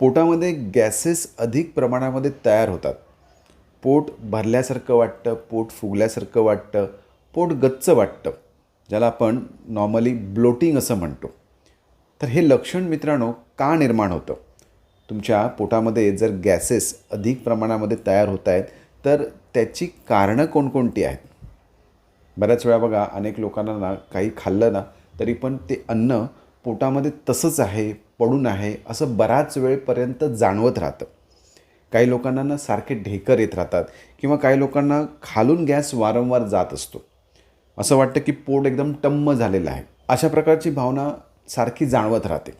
पोटामध्ये गॅसेस अधिक प्रमाणामध्ये तयार होतात. पोट भरल्यासारखं वाटतं पोट फुगल्यासारखं वाटतं पोट गच्च वाटतं ज्याला आपण नॉर्मली ब्लोटिंग असं म्हणतो. तर हे लक्षण मित्रांनो का निर्माण होतं? तुमच्या पोटामध्ये जर गॅसेस अधिक प्रमाणामध्ये तयार होत आहेत तर त्याची कारणं कोणकोणती आहेत? बऱ्याच वेळा बघा अनेक लोकांना ना काही खाल्लं ना तरी पण ते अन्न पोटामध्ये तसंच आहे पडून आहे असं बराच वेळपर्यंत जाणवत राहतं. काही लोकांना ना सारखे ढेकर येत राहतात किंवा काही लोकांना खालून गॅस वारंवार जात असतो. असं वाटतं की पोट एकदम टम्म झालेलं आहे. अशा प्रकारची भावना सारखी जाणवत राहते.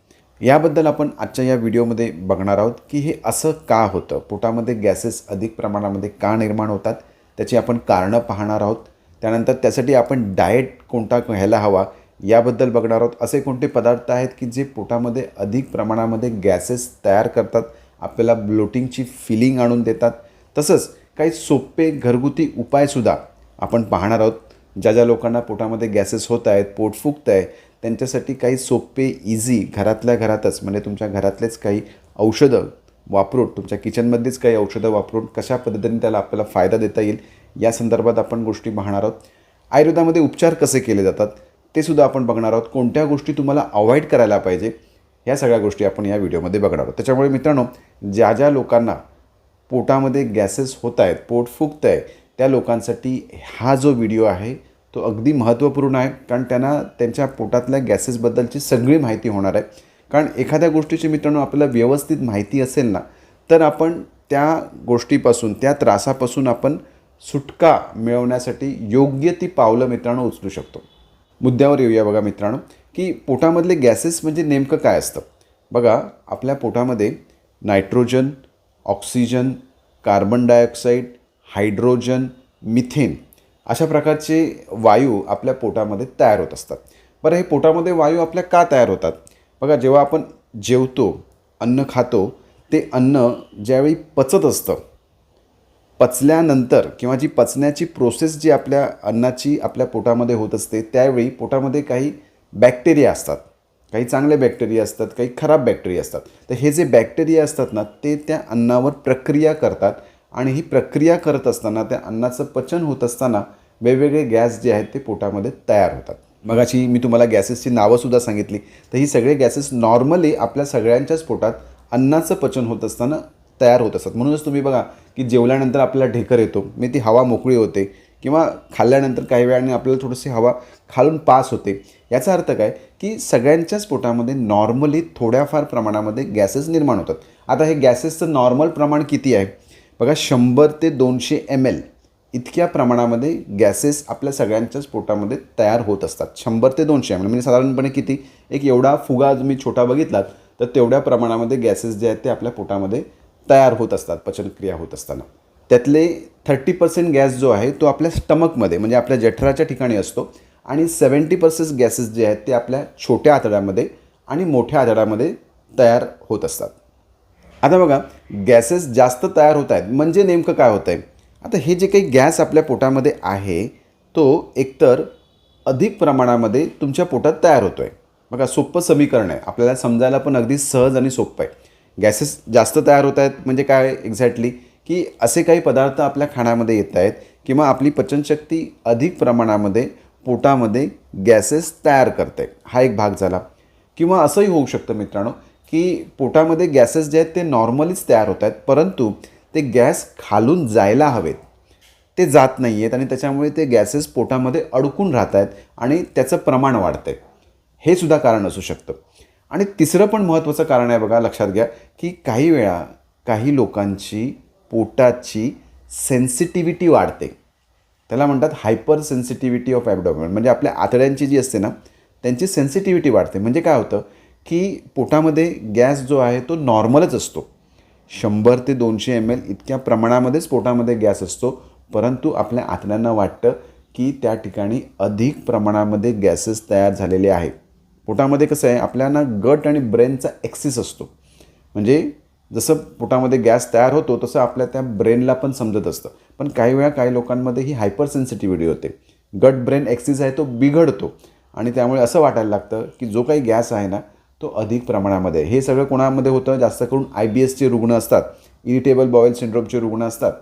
याबद्दल आपण आजच्या या व्हिडिओमध्ये बघणार आहोत की हे असं का होतं? पोटामध्ये गॅसेस अधिक प्रमाणामध्ये का निर्माण होतात? त्याची आपण कारणं पाहणार आहोत. त्यानंतर त्यासाठी आपण डाएट कोणता घ्यायला हवा? याबद्दल बघणार आहोत. असे कोणते पदार्थ आहेत की जे पोटामध्ये अधिक प्रमाणामध्ये गॅसेस तयार करतात आपल्याला ब्लोटिंगची फिलिंग आणून देतात? तसंच काही सोपे घरगुती उपायसुद्धा आपण पाहणार आहोत. ज्या ज्या लोकांना पोटामध्ये गॅसेस होत आहेत पोट फुगत आहे त्यांच्यासाठी काही सोपे इझी घरातल्या घरातच म्हणजे तुमच्या घरातलेच काही औषधं वापरून तुमच्या किचनमध्येच काही औषधं वापरून कशा पद्धतीने त्याला आपल्याला फायदा देता येईल या संदर्भात आपण गोष्टी पाहणार आहोत. आयुर्वेदामध्ये उपचार कसे केले जातात? ते सुद्धा आपण बघणार आहोत. कोणत्या गोष्टी तुम्हाला अवॉइड करायला पाहिजे ह्या सगळ्या गोष्टी आपण या व्हिडिओमध्ये बघणार आहोत. त्याच्यामुळे मित्रांनो ज्या ज्या लोकांना पोटामध्ये गॅसेस होत आहेत पोट फुगतं आहे त्या लोकांसाठी हा जो व्हिडिओ आहे तो अगदी महत्त्वपूर्ण आहे. कारण त्यांना त्यांच्या पोटातल्या गॅसेसबद्दलची सगळी माहिती होणार आहे. कारण एखाद्या गोष्टीची मित्रांनो आपल्याला व्यवस्थित माहिती असेल ना तर आपण त्या गोष्टीपासून त्या त्रासापासून आपण सुटका मिळवण्यासाठी योग्य ती पावलं मित्रांनो उचलू शकतो. मुद्द्यावर येऊया बघा मित्रांनो की पोटामधले गॅसेस म्हणजे नेमकं काय असतं? बघा आपल्या पोटामध्ये nitrogen oxygen carbon dioxide hydrogen methane अशा प्रकारचे वायू आपल्या पोटामध्ये तयार होत असतात. बरं हे पोटामध्ये वायू आपल्या का तयार होतात? बघा जेव्हा आपण जेवतो अन्न खातो ते अन्न ज्यावेळी पचत असतं पचल्यानंतर किंवा जी पचण्याची प्रोसेस जी आपल्या अन्नाची आपल्या पोटामध्ये होत असते त्यावेळी पोटामध्ये काही बॅक्टेरिया असतात. काही चांगले बॅक्टेरिया असतात काही खराब बॅक्टेरिया असतात. तर हे जे बॅक्टेरिया असतात ना ते त्या अन्नावर प्रक्रिया करतात आणि ही प्रक्रिया करत असताना त्या अन्नाचं पचन होत असताना वेगवेगळे गॅस जे आहेत ते पोटामध्ये तयार होतात. मगाशी मी तुम्हाला गॅसेसची नावंसुद्धा सांगितली. तर ही सगळे गॅसेस नॉर्मली आपल्या सगळ्यांच्याच पोटात अन्नाचं पचन होत असताना तयार होत असतात. म्हणूनच तुम्ही बघा की जेवल्यानंतर आपल्याला ढेकर येतो मी ती हवा मोकळी होते किंवा खाल्ल्यानंतर काही वेळाने आपल्याला थोडीशी हवा खालून पास होते. याचा अर्थ काय? की सगळ्यांच्याच पोटामध्ये नॉर्मली थोड्याफार प्रमाणामध्ये गॅसेस निर्माण होतात. आता हे गॅसेसचं नॉर्मल प्रमाण किती आहे? बघा शंभर ते दोनशे एम एल इतक्या प्रमाणामध्ये गॅसेस आपल्या सगळ्यांच्याच पोटामध्ये तयार होत असतात. शंभर ते दोनशे एम एल म्हणजे साधारणपणे किती? एक एवढा फुगा तुम्ही छोटा बघितलात तर तेवढ्या प्रमाणामध्ये गॅसेस जे आहेत ते आपल्या पोटामध्ये तयार होत असतात पचनक्रिया होत असताना. त्यातले थर्टी पर्सेंट गॅस जो आहे तो आपल्या स्टमकमध्ये म्हणजे आपल्या जठराच्या ठिकाणी असतो आणि सेवन्टी पर्सेंट गॅसेस जे आहेत ते आपल्या छोट्या आतड्यामध्ये आणि मोठ्या आतड्यामध्ये तयार होत असतात. आता बघा गॅसेस जास्त तयार होत आहेत म्हणजे नेमकं काय होतं आहे आता हे जे काही गॅस आपल्या पोटामध्ये आहे तो एकतर अधिक प्रमाणामध्ये तुमच्या पोटात तयार होतो आहे बघा सोपं समीकरण आहे. आपल्याला समजायला पण अगदी सहज आणि सोपं आहे. गॅसेस जास्त तयार होत आहेत म्हणजे काय एक्झॅक्टली की असे काही पदार्थ आपल्या खाण्यामध्ये येत आहेत किंवा आपली पचनशक्ती अधिक प्रमाणामध्ये पोटामध्ये गॅसेस तयार करते. हा एक भाग झाला. किंवा असंही होऊ शकतं मित्रांनो की पोटामध्ये गॅसेस जे आहेत ते नॉर्मलीच तयार होत आहेत परंतु ते गॅस खालून जायला हवेत. ते जात नाही आहेत आणि त्याच्यामुळे ते गॅसेस पोटामध्ये अडकून राहत आहेत आणि त्याचं प्रमाण वाढतं आहे हे सुद्धा कारण असू शकतं. आणि तिसरं पण महत्त्वाचं कारण आहे बघा लक्षात घ्या की काही वेळा काही लोकांची पोटाची सेन्सिटिव्हिटी वाढते. त्याला म्हणतात हायपर सेन्सिटिव्हिटी ऑफ ॲबडॉमिन म्हणजे आपल्या आतड्यांची जी असते ना त्यांची सेन्सिटिव्हिटी वाढते. म्हणजे काय होतं की पोटामध्ये गॅस जो आहे तो नॉर्मलच असतो. शंभर ते दोनशे एम एल इतक्या प्रमाणामध्येच पोटामध्ये गॅस असतो. परंतु आपल्या आतड्यांना वाटतं की त्या ठिकाणी अधिक प्रमाणामध्ये गॅसेस तयार झालेले आहेत. पोटामध्ये कसं आहे आपल्याला गट आणि ब्रेनचा ॲक्सिस असतो. म्हणजे जसं पोटामध्ये गॅस तयार होतो तसं आपल्या त्या ब्रेनला पण समजत असतं. पण काही वेळा काही लोकांमध्ये ही हायपर सेन्सिटिव्हिटी होते. गट ब्रेन ॲक्सिस आहे तो बिघडतो. आणि त्यामुळे असं वाटायला लागतं की जो काही गॅस आहे ना तो अधिक प्रमाणामध्ये हे सगळं कोणामध्ये होतं? जास्त करून आय बी एसचे रुग्ण असतात. इरिटेबल बॉईल सिंड्रोमचे रुग्ण असतात.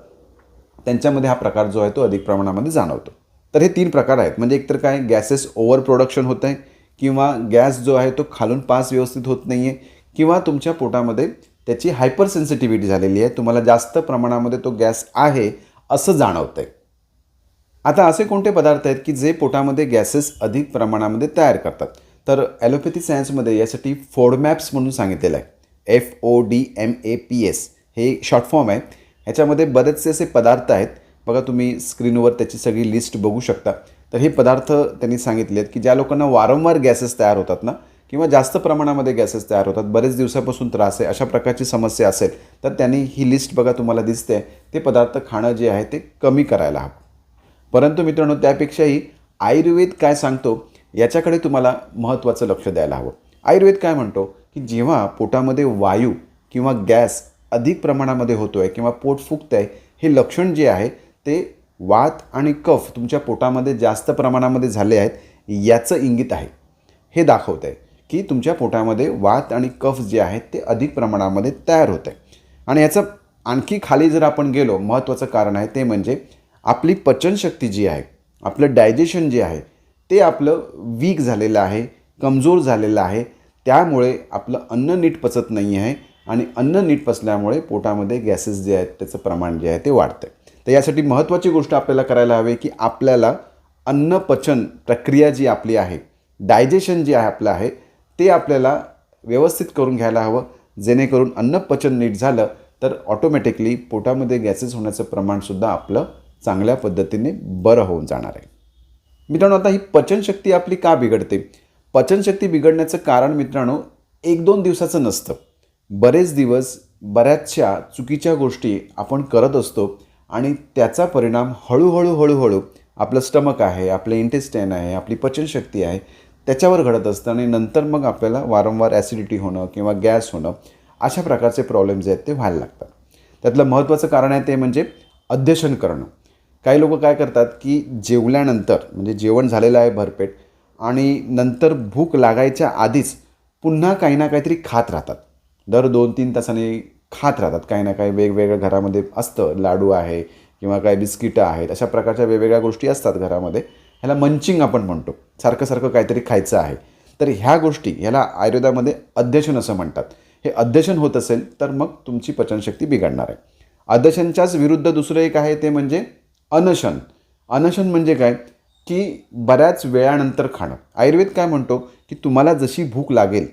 त्यांच्यामध्ये हा प्रकार जो आहे तो अधिक प्रमाणामध्ये जाणवतो. तर हे तीन प्रकार आहेत. म्हणजे एकतर काय गॅसेस ओव्हर प्रोडक्शन होतं आहे किंवा गॅस जो आहे तो खालून पास व्यवस्थित होत नाही आहे किंवा तुमच्या पोटामध्ये त्याची हायपर सेन्सिटिव्हिटी झालेली आहे तुम्हाला जास्त प्रमाणामध्ये तो गॅस आहे असं जाणवतं आहे आता असे कोणते पदार्थ आहेत की जे पोटामध्ये गॅसेस अधिक प्रमाणामध्ये तयार करतात? तर ॲलोपॅथी सायन्समध्ये यासाठी फोडमॅप्स म्हणून सांगितलेलं आहे. F O D M A P S हे शॉर्ट फॉर्म आहे. ह्याच्यामध्ये बरेचसे असे पदार्थ आहेत. बघा तुम्ही स्क्रीनवर त्याची सगळी लिस्ट बघू शकता. तर हे पदार्थ त्यांनी सांगितले आहेत की ज्या लोकांना वारंवार गॅसेस तयार होतात ना किंवा जास्त प्रमाणामध्ये गॅसेस तयार होतात बरेच दिवसापासून त्रास आहे अशा प्रकारची समस्या असेल तर त्यांनी ही लिस्ट बघा तुम्हाला दिसते ते पदार्थ खाणं जे आहे ते कमी करायला हवं. परंतु मित्रांनो त्यापेक्षाही आयुर्वेद काय सांगतो याच्याकडे तुम्हाला महत्त्वाचं लक्ष द्यायला हवं. आयुर्वेद काय म्हणतो की जेव्हा पोटामध्ये वायू किंवा गॅस अधिक प्रमाणामध्ये होतो आहे किंवा पोट फुगतं आहे हे लक्षण जे आहे ते वात आणि कफ तुमच्या पोटामध्ये जास्त प्रमाणामध्ये झाले आहेत याचं इंगित आहे. हे दाखवतं आहे की तुमच्या पोटामध्ये वात आणि कफ जे आहेत ते अधिक प्रमाणामध्ये तयार होत आहे आणि याचं आणखी खाली जर आपण गेलो महत्त्वाचं कारण आहे ते म्हणजे आपली पचनशक्ती जी आहे आपलं डायजेशन जे आहे ते आपलं वीक झालेलं आहे कमजोर झालेलं आहे. त्यामुळे आपलं अन्न नीट पचत नाही आहे आणि अन्न नीट पचल्यामुळे पोटामध्ये गॅसेस जे आहेत त्याचं प्रमाण जे आहे ते वाढतं तर यासाठी महत्त्वाची गोष्ट आपल्याला करायला हवी की आपल्याला अन्नपचन प्रक्रिया जी आपली आहे डायजेशन जे आहे आपलं आहे ते आपल्याला व्यवस्थित करून घ्यायला हवं. जेणेकरून अन्नपचन नीट झालं तर ऑटोमॅटिकली पोटामध्ये गॅसेस होण्याचं प्रमाणसुद्धा आपलं चांगल्या पद्धतीने बरं होऊन जाणार आहे. मित्रांनो आता ही पचनशक्ती आपली का बिघडते? पचनशक्ती बिघडण्याचं कारण मित्रांनो एक दोन दिवसाचं नसतं. बरेच दिवस बऱ्याचशा चुकीच्या गोष्टी आपण करत असतो. आणि त्याचा परिणाम हळूहळू हळूहळू आपलं स्टमक आहे आपलं इंटेस्टाईन आहे आपली पचनशक्ती आहे त्याच्यावर घडत असतं आणि नंतर मग आपल्याला वारंवार ॲसिडिटी होणं किंवा गॅस होणं अशा प्रकारचे प्रॉब्लेम्स आहेत ते व्हायला लागतात. त्यातलं महत्त्वाचं कारण आहे ते म्हणजे अध्यशन करणं. काही लोक काय करतात की जेवल्यानंतर म्हणजे जेवण झालेलं आहे भरपेट आणि नंतर भूक लागायच्या आधीच पुन्हा काही ना काहीतरी खात राहतात. दर दोन तीन तासांनी खात राहतात. काही ना काही वेगवेगळ्या घरामध्ये असतं. लाडू आहे किंवा काही बिस्किटं आहेत. अशा प्रकारच्या वेगवेगळ्या गोष्टी असतात घरामध्ये. ह्याला मंचिंग आपण म्हणतो. सारखं सारखं काहीतरी खायचं आहे. तर ह्या गोष्टी ह्याला आयुर्वेदामध्ये अध्यशन असं म्हणतात. हे अध्यशन होत असेल तर मग तुमची पचनशक्ती बिघडणार आहे. अध्यशनच्याच विरुद्ध दुसरं एक आहे ते म्हणजे अनशन. अनशन म्हणजे काय? की बऱ्याच वेळानंतर खाणं. आयुर्वेद काय म्हणतो? की तुम्हाला जशी भूक लागेल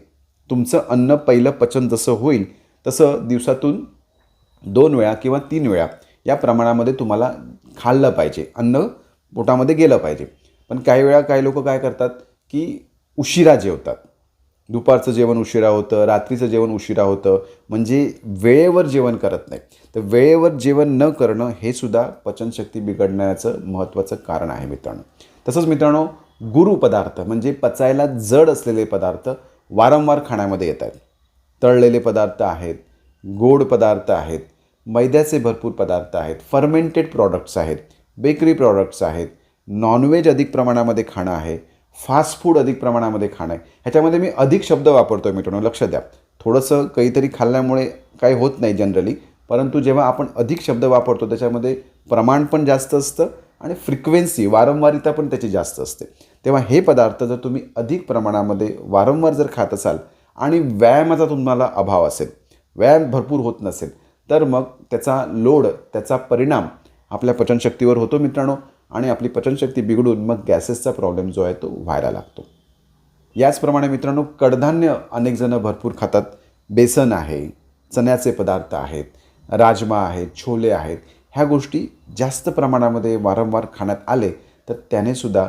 तुमचं अन्न पहिलं पचन जसं होईल तसं दिवसातून दोन वेळा किंवा तीन वेळा या प्रमाणामध्ये तुम्हाला खाल्लं पाहिजे अन्न पोटामध्ये गेलं पाहिजे. पण काही वेळा काही लोक काय करतात की उशिरा जेवतात. दुपारचं जेवण उशिरा होतं रात्रीचं जेवण उशिरा होतं म्हणजे वेळेवर जेवण करत नाही तर वेळेवर जेवण न करणं हे सुद्धा पचनशक्ती बिघडण्याचं महत्त्वाचं कारण आहे मित्रांनो. तसंच मित्रांनो गुरु पदार्थ म्हणजे पचायला जड असलेले पदार्थ वारंवार खाण्यामध्ये येत आहेत तळलेले पदार्थ आहेत गोड पदार्थ आहेत मैद्याचे भरपूर पदार्थ आहेत फर्मेंटेड प्रॉडक्ट्स आहेत बेकरी प्रॉडक्ट्स आहेत नॉनव्हेज अधिक प्रमाणामध्ये खाणं आहे फास्ट फूड अधिक प्रमाणामध्ये खाणं आहे. ह्याच्यामध्ये मी अधिक शब्द वापरतो आहे मित्रांनो लक्ष द्या. थोडंसं काहीतरी खाल्ल्यामुळे काही होत नाही जनरली परंतु जेव्हा आपण अधिक शब्द वापरतो त्याच्यामध्ये प्रमाण पण जास्त असतं आणि फ्रिक्वेन्सी वारंवारिता पण त्याची जास्त असते. तेव्हा हे पदार्थ जर तुम्ही अधिक प्रमाणामध्ये वारंवार जर खात असाल आणि व्यायामाचा तुम्हाला अभाव असेल व्यायाम भरपूर होत नसेल तर मग त्याचा लोड त्याचा परिणाम आपल्या पचनशक्तीवर होतो मित्रांनो आणि आपली पचनशक्ती बिघडून मग गॅसेसचा प्रॉब्लेम जो आहे तो व्हायला लागतो. याचप्रमाणे मित्रांनो कडधान्य अनेकजणं भरपूर खातात. बेसन आहे चण्याचे पदार्थ आहेत राजमा आहेत छोले आहेत. ह्या गोष्टी जास्त प्रमाणामध्ये वारंवार खाण्यात आले तर त्याने सुद्धा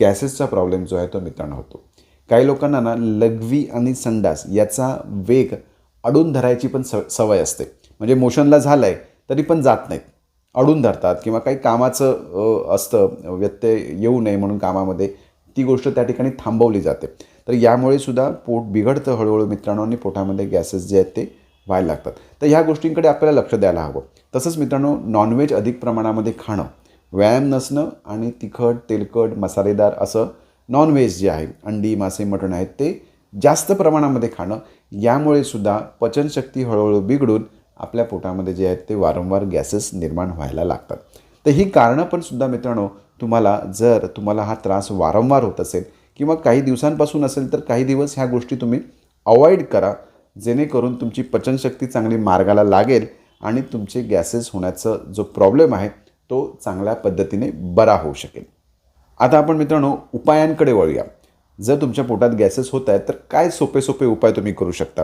गॅसेसचा प्रॉब्लेम जो आहे तो मित्रांनो होतो. काही लोकांना ना लघवी आणि संडास याचा वेग अडून धरायची पण स सवय असते. म्हणजे मोशनला झालं आहे तरी पण जात नाहीत. अडून धरतात किंवा काही कामाचं असतं व्यत्यय येऊ नये म्हणून कामामध्ये ती गोष्ट त्या ठिकाणी थांबवली जाते. तर यामुळे सुद्धा पोट बिघडतं हळूहळू मित्रांनो आणि पोटामध्ये गॅसेस जे आहेत ते व्हायला लागतात. तर ह्या गोष्टींकडे आपल्याला लक्ष द्यायला हवं. तसंच मित्रांनो नॉनव्हेज अधिक प्रमाणामध्ये खाणं व्यायाम नसणं आणि तिखट तेलकट मसालेदार असं नॉनव्हेज जे आहे अंडी मासे मटण आहेत ते जास्त प्रमाणामध्ये खाणं यामुळे सुद्धा पचनशक्ती हळूहळू बिघडून आपल्या पोटामध्ये जे आहेत ते वारंवार गॅसेस निर्माण व्हायला लागतात. तर ही कारणं पण सुद्धा मित्रांनो तुम्हाला जर तुम्हाला हा त्रास वारंवार होत असेल किंवा काही दिवसांपासून असेल तर काही दिवस ह्या गोष्टी तुम्ही अवॉइड करा जेणेकरून तुमची पचनशक्ती चांगली मार्गाला लागेल आणि तुमचे गॅसेस होण्याचा जो प्रॉब्लेम आहे तो चांगल्या पद्धतीने बरा होऊ शकेल. आता आपण मित्रांनो उपायांकडे वळूया. जर तुमच्या पोटात गॅसेस होत आहेत तर काय सोपे सोपे उपाय तुम्ही करू शकता?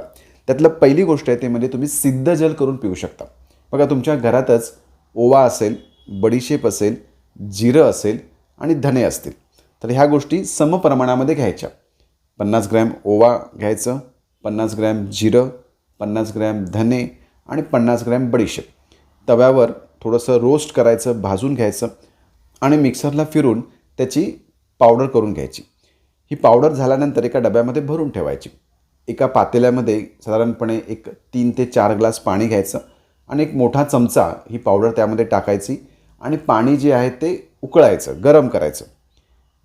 त्यातलं पहिली गोष्ट आहे ते म्हणजे तुम्ही सिद्ध जल करून पिऊ शकता. बघा तुमच्या घरातच ओवा असेल बडीशेप असेल जिरं असेल आणि धने असतील. तर ह्या गोष्टी समप्रमाणामध्ये घ्यायच्या. पन्नास ग्रॅम ओवा घ्यायचं पन्नास ग्रॅम जिरं पन्नास ग्रॅम धने आणि पन्नास ग्रॅम बडीशेप. तव्यावर थोडंसं रोस्ट करायचं भाजून घ्यायचं आणि मिक्सरला फिरून त्याची पावडर करून घ्यायची. ही पावडर झाल्यानंतर एका डब्यामध्ये भरून ठेवायची. एका पातेल्यामध्ये साधारणपणे एक तीन ते चार ग्लास पाणी घ्यायचं आणि एक मोठा चमचा ही पावडर त्यामध्ये टाकायची आणि पाणी जे आहे ते उकळायचं गरम करायचं.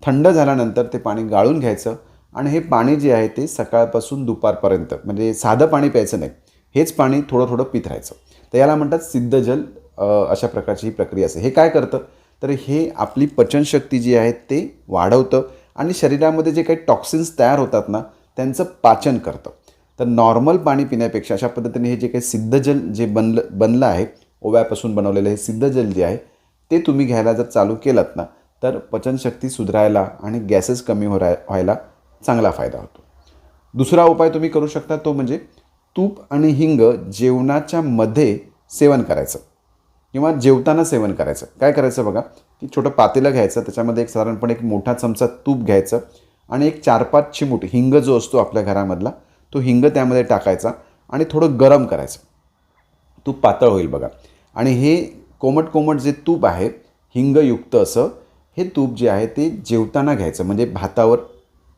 थंड झाल्यानंतर ते पाणी गाळून घ्यायचं आणि हे पाणी जे आहे ते सकाळपासून दुपारपर्यंत म्हणजे साधं पाणी प्यायचं नाही हेच पाणी थोडं थोडं पित राहायचं. तर याला म्हणतात सिद्ध जल अशा प्रकारची ही प्रक्रिया असते. हे काय करतं? तर हे आपली पचनशक्ती जी आहे ते वाढवतं आणि शरीरामध्ये जे काही टॉक्सिन्स तयार होतात ना त्यांचं पाचन करतं. तर नॉर्मल पाणी पिण्यापेक्षा अशा पद्धतीने हे जे काही सिद्धजल जे बनलं बनलं आहे ओव्यापासून बनवलेलं हे सिद्ध जल जे आहे ते तुम्ही घ्यायला जर चालू केलात ना तर पचनशक्ती सुधारायला आणि गॅसेस कमी हो व्हायला चांगला फायदा होतो. दुसरा उपाय तुम्ही करू शकता तो म्हणजे तूप आणि हिंग जेवणाच्या मध्ये सेवन करायचं. किंवा जेवताना सेवन करायचं. काय करायचं बघा? की छोटं पातेलं घ्यायचं त्याच्यामध्ये एक साधारणपणे एक मोठा चमचा तूप घ्यायचं आणि एक चार पाच चिमूट हिंग जो असतो आपल्या घरामधला तो हिंग त्यामध्ये टाकायचा आणि थोडं गरम करायचं. तूप पातळ होईल बघा. आणि हे कोमट कोमट जे तूप आहे हिंगयुक्त असं हे तूप जे आहे ते जेवताना घ्यायचं. म्हणजे भातावर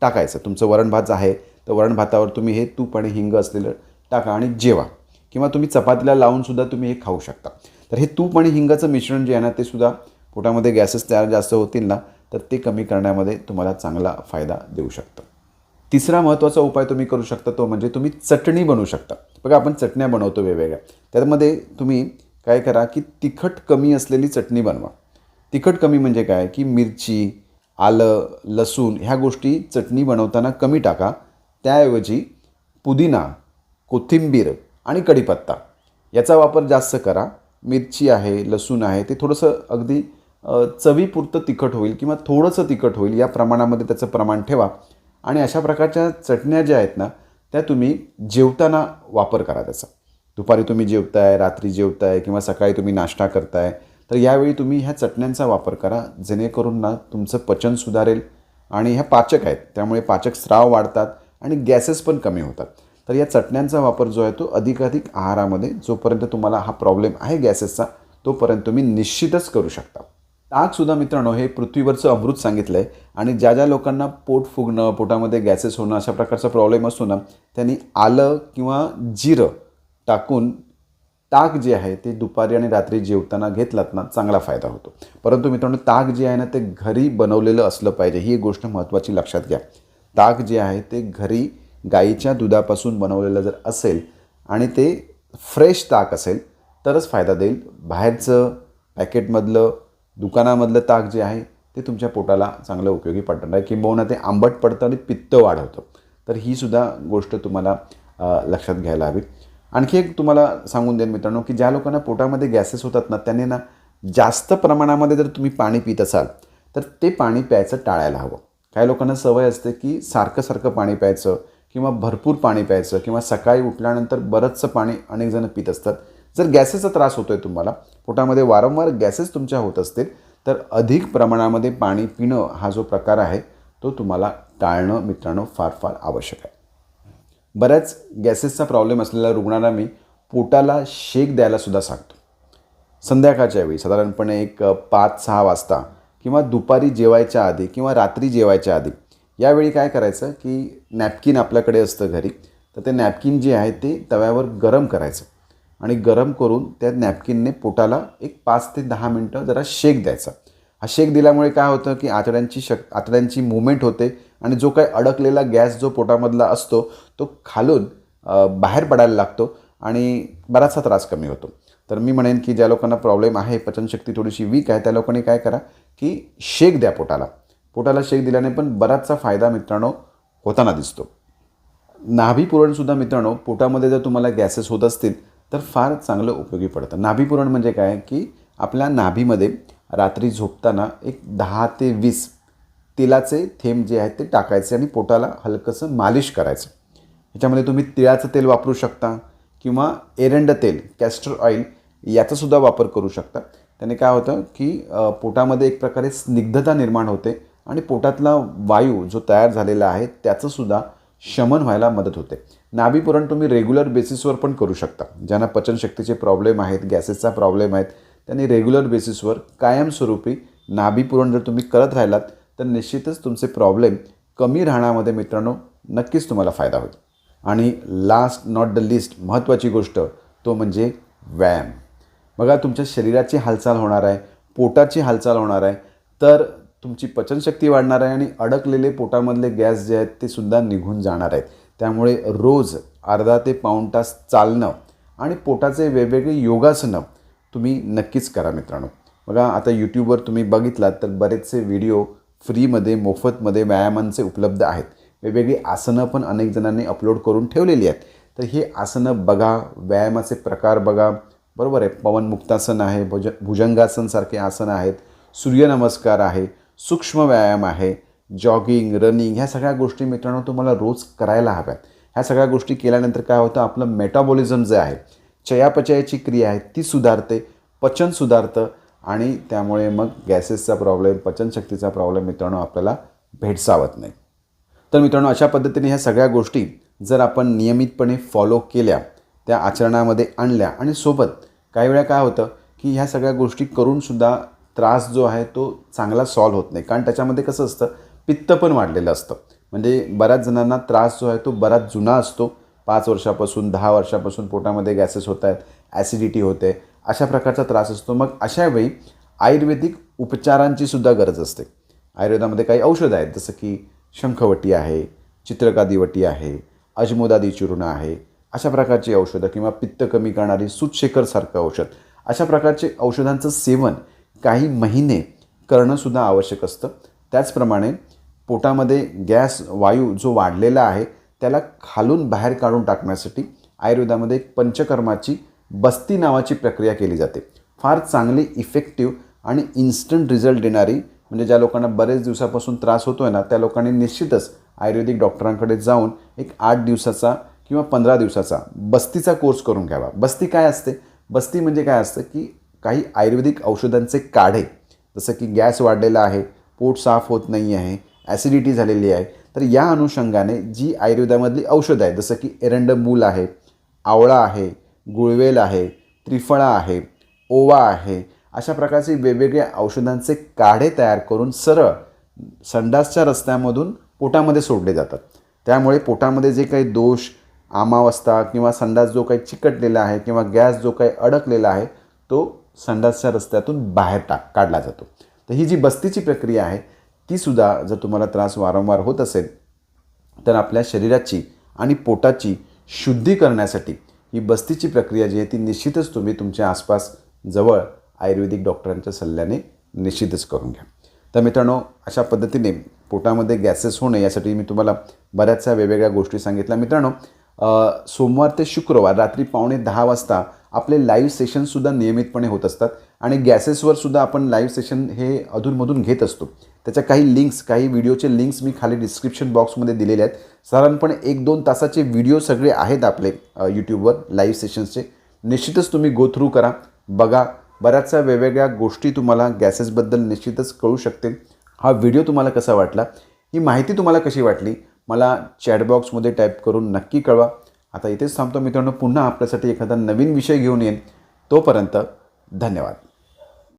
टाकायचं. तुमचं वरण भात आहे तर वरण भातावर तुम्ही हे तूप आणि हिंग असलेलं टाका आणि जेवा. किंवा तुम्ही चपातीला लावूनसुद्धा तुम्ही हे खाऊ शकता. तर हे तूप आणि हिंगाचं मिश्रण जे आहे ना ते सुद्धा पोटामध्ये गॅसेस तयार जास्त होतील ना तर ते कमी करण्यामध्ये तुम्हाला चांगला फायदा देऊ शकतं. तिसरा महत्त्वाचा उपाय तुम्ही करू शकता तो म्हणजे तुम्ही चटणी बनवू शकता. बघा आपण चटण्या बनवतो वेगवेगळ्या. त्यामध्ये तुम्ही काय करा की तिखट कमी असलेली चटणी बनवा. तिखट कमी म्हणजे काय? की मिरची आलं लसूण ह्या गोष्टी चटणी बनवताना कमी टाका. त्याऐवजी पुदिना कोथिंबीर आणि कढीपत्ता याचा वापर जास्त करा. मिरची आहे लसूण आहे ते थोडंसं अगदी चवीपुरतं तिखट होईल किंवा थोडंसं तिखट होईल या प्रमाणामध्ये त्याचं प्रमाण ठेवा. आणि अशा प्रकारच्या चटण्या ज्या आहेत ना त्या तुम्ही जेवताना वापर करा त्याचा. दुपारी तुम्ही जेवताय रात्री जेवताय किंवा सकाळी तुम्ही नाश्ता करताय तर यावेळी तुम्ही ह्या चटण्यांचा वापर करा जेणेकरून ना तुमचं पचन सुधारेल आणि ह्या पाचक आहेत त्यामुळे पाचक स्राव वाढतात आणि गॅसेस पण कमी होतात. तर या चटण्यांचा वापर जो आहे तो अधिकाधिक आहारामध्ये जोपर्यंत तुम्हाला हा प्रॉब्लेम आहे गॅसेसचा तोपर्यंत तुम्ही निश्चितच करू शकता. ताकसुद्धा मित्रांनो हे पृथ्वीवरचं अमृत सांगितलं आहे आणि ज्या ज्या लोकांना पोट फुगणं पोटामध्ये गॅसेस होणं अशा प्रकारचा प्रॉब्लेम असतो ना त्यांनी आलं किंवा जिरं टाकून ताक जे आहे ते दुपारी आणि रात्री जेवताना घेतलात ना चांगला फायदा होतो. परंतु मित्रांनो ताक जे आहे ना ते घरी बनवलेलं असलं पाहिजे ही एक गोष्ट महत्त्वाची लक्षात घ्या. ताक जे आहे ते घरी गाईच्या दुधापासून बनवलेलं जर असेल आणि ते फ्रेश ताक असेल तरच फायदा देईल. बाहेरचं पॅकेटमधलं दुकानामधलं ताक जे आहे ते तुमच्या पोटाला चांगलं उपयोगी पडणार आहे किंबहुना ते आंबट पडतं आणि पित्त वाढवतं. तर ही सुद्धा गोष्ट तुम्हाला लक्षात घ्यायला हवी. आणखी एक तुम्हाला सांगून देईन मित्रांनो की ज्या लोकांना पोटामध्ये गॅसेस होतात ना त्यांनी ना जास्त प्रमाणामध्ये जर तुम्ही पाणी पित असाल तर ते पाणी प्यायचं टाळायला हवं. काही लोकांना सवय असते की सारखं सारखं पाणी प्यायचं किंवा भरपूर पाणी प्यायचं किंवा सकाळी उठल्यानंतर बरंचसं पाणी अनेक जण पित असतात. जर गॅसेसचा त्रास होतो आहे तुम्हाला पोटामध्ये वारंवार गॅसेस तुमच्या होत असतील तर अधिक प्रमाणामध्ये पाणी पिणं हा जो प्रकार आहे तो तुम्हाला टाळणं मित्रांनो फार फार आवश्यक आहे. बऱ्याच गॅसेसचा प्रॉब्लेम असलेल्या रुग्णांना मी पोटाला शेक द्यायला सुद्धा सांगतो. संध्याकाळच्या वेळी साधारणपणे एक पाच सहा वाजता किंवा दुपारी जेवायच्या आधी किंवा रात्री जेवायच्या आधी यावेळी काय करायचं की नॅपकिन आपल्याकडे असतं घरी तर ते नॅपकिन जे आहे ते तव्यावर गरम करायचं आणि गरम करून त्या नॅपकिनने पोटाला एक पाच ते दहा मिनटं जरा शेक द्यायचा. हा शेक दिल्यामुळे काय होतं की आतड्यांची शक आतड्यांची मुवमेंट होते आणि जो काही अडकलेला गॅस जो पोटामधला असतो तो खालून बाहेर पडायला लागतो आणि बराचसा त्रास कमी होतो. तर मी म्हणेन की ज्या लोकांना प्रॉब्लेम आहे पचनशक्ती थोडीशी वीक आहे त्या लोकांनी काय करा की शेक द्या पोटाला. पोटाला शेक दिल्याने पण बराचसा फायदा मित्रांनो होताना दिसतो. नाभी पुरणसुद्धा मित्रांनो पोटामध्ये जर तुम्हाला गॅसेस होत असतील तर फार चांगलं उपयोगी पडतं. नाभी पुरण म्हणजे काय? की आपल्या नाभीमध्ये रात्री झोपताना एक दहा ते वीस तेलाचे थेंब जे आहेत ते टाकायचे आणि पोटाला हलकंसं मालिश करायचं. ह्याच्यामध्ये तुम्ही तिळाचं तेल वापरू शकता किंवा एरंड तेल कॅस्टर ऑइल याचासुद्धा वापर करू शकता. त्याने काय होतं की पोटामध्ये एक प्रकारे स्निग्धता निर्माण होते आणि पोटातला वायू जो तयार झालेला आहे त्याचंसुद्धा शमन व्हायला मदत होते. नाभीपुरण तुम्ही रेग्युलर बेसिसवर पण करू शकता. ज्यांना पचनशक्तीचे प्रॉब्लेम आहेत गॅसेसचा प्रॉब्लेम आहेत त्यांनी रेग्युलर बेसिसवर कायमस्वरूपी नाभीपुरण जर तुम्ही करत राहिलात तर निश्चितच तुमचे प्रॉब्लेम कमी राहण्यामध्ये मित्रांनो नक्कीच तुम्हाला फायदा होईल. आणि लास्ट नॉट द लिस्ट महत्त्वाची गोष्ट तो म्हणजे व्यायाम. बघा तुमच्या शरीराची हालचाल होणार आहे पोटाची हालचाल होणार आहे तर तुमची पचनशक्ती वाढणार आहे आणि अडकलेले पोटामधले गॅस जे आहेत ते सुद्धा निघून जाणार आहेत. त्यामुळे रोज अर्धा ते पाऊण तास चालणं आणि पोटाचे वेगवेगळे योगासनं तुम्ही नक्कीच करा मित्रांनो. बघा आता यूट्यूबवर तुम्ही बघितलात तर बरेचसे व्हिडिओ फ्रीमध्ये मोफतमध्ये व्यायामांचे उपलब्ध आहेत. वेगवेगळी आसनं पण अनेक जणांनी अपलोड करून ठेवलेली आहेत. तर हे आसनं बघा व्यायामाचे प्रकार बघा. बरोबर आहे पवनमुक्तासन आहे भुज भुजंगासनसारखे आसनं आहेत. सूर्यनमस्कार आहे. सूक्ष्म व्यायाम आहे जॉगिंग रनिंग ह्या सगळ्या गोष्टी मित्रांनो तुम्हाला रोज करायला हव्यात. ह्या सगळ्या गोष्टी केल्यानंतर काय होतं? आपलं मेटाबॉलिझम जे आहे चयापचयाची क्रिया आहे ती सुधारते पचन सुधारतं आणि त्यामुळे मग गॅसेसचा प्रॉब्लेम पचनशक्तीचा प्रॉब्लेम मित्रांनो आपल्याला भेडसावत नाही. तर मित्रांनो अशा पद्धतीने ह्या सगळ्या गोष्टी जर आपण नियमितपणे फॉलो केल्या त्या आचरणामध्ये आणल्या आणि सोबत काही वेळा काय होतं की ह्या सगळ्या गोष्टी करूनसुद्धा त्रास जो आहे तो चांगला सॉल्व होत नाही. कारण त्याच्यामध्ये कसं असतं पित्त पण वाढलेलं असतं. म्हणजे बऱ्याच जणांना त्रास जो आहे तो बराच जुना असतो. पाच वर्षापासून दहा वर्षापासून पोटामध्ये गॅसेस होत आहेत ॲसिडिटी होते. अशा प्रकारचा त्रास असतो. मग अशावेळी आयुर्वेदिक उपचारांची सुद्धा गरज असते. आयुर्वेदामध्ये काही औषधं आहेत जसं की शंखवटी आहे चित्रकादीवटी आहे अजमोदादी चूर्ण आहे. अशा प्रकारची औषधं किंवा पित्त कमी करणारी सूतशेखरसारखं औषध. अशा प्रकारचे औषधांचं सेवन काही महिने करणंसुद्धा आवश्यक असतं. त्याचप्रमाणे पोटामध्ये गॅस वायू जो वाढलेला आहे त्याला खालून बाहेर काढून टाकण्यासाठी आयुर्वेदामध्ये एक पंचकर्माची बस्ती नावाची प्रक्रिया केली जाते. फार चांगली इफेक्टिव्ह आणि इन्स्टंट रिझल्ट देणारी म्हणजे ज्या लोकांना बरेच दिवसापासून त्रास होतो आहे ना त्या लोकांनी निश्चितच आयुर्वेदिक डॉक्टरांकडे जाऊन एक आठ दिवसाचा किंवा पंधरा दिवसाचा बस्तीचा कोर्स करून घ्यावा. बस्ती काय असते? बस्ती म्हणजे काय असतं की काही आयुर्वेदिक औषधांचे काढे जसं की गॅस वाढलेला आहे पोट साफ होत नाही आहे ॲसिडिटी झालेली आहे तर या अनुषंगाने जी आयुर्वेदामधली औषधं आहेत जसं की एरंड मूल आहे आवळा आहे गुळवेल आहे त्रिफळा आहे ओवा आहे अशा प्रकारचे वेगवेगळ्या औषधांचे काढे तयार करून सरळ संडासच्या रस्त्यामधून पोटामध्ये सोडले जातात. त्यामुळे पोटामध्ये जे काही दोष आमावस्था किंवा संडास जो काही चिकटलेला आहे किंवा गॅस जो काही अडकलेला आहे तो संडासच्या रस्त्यातून बाहेर टाक काढला जातो. तर ही जी बस्तीची प्रक्रिया आहे तीसुद्धा जर तुम्हाला त्रास वारंवार होत असेल तर आपल्या शरीराची आणि पोटाची शुद्धी करण्यासाठी ही बस्तीची प्रक्रिया जी आहे ती निश्चितच तुम्ही तुमच्या आसपास जवळ आयुर्वेदिक डॉक्टरांच्या सल्ल्याने निश्चितच करून घ्या. तर मित्रांनो अशा पद्धतीने पोटामध्ये गॅसेस होणे यासाठी मी तुम्हाला बऱ्याचशा वेगवेगळ्या गोष्टी सांगितल्या. मित्रांनो सोमवार ते शुक्रवार रात्री पावणे दहा वाजता आपले लाईव्ह सेशनसुद्धा नियमितपणे होत असतात. आणि गॅसेसवरसुद्धा आपण लाईव्ह सेशन हे अधूनमधून घेत असतो. त्याच्या काही लिंक्स काही व्हिडिओचे लिंक्स मी खाली डिस्क्रिप्शन बॉक्समध्ये दिलेले आहेत. साधारणपणे एक दोन तासाचे व्हिडिओ सगळे आहेत आपले यूट्यूबवर लाईव्ह सेशन्सचे निश्चितच तुम्ही गो थ्रू करा. बघा बऱ्याचशा वेगवेगळ्या गोष्टी तुम्हाला गॅसेसबद्दल निश्चितच कळू शकते. हा व्हिडिओ तुम्हाला कसा वाटला? ही माहिती तुम्हाला कशी वाटली? मला चॅटबॉक्समध्ये टाईप करून नक्की कळवा. आता इथेच थांबतो मित्रांनो. पुन्हा आपल्यासाठी एखादा नवीन विषय घेऊन येईन. तोपर्यंत धन्यवाद.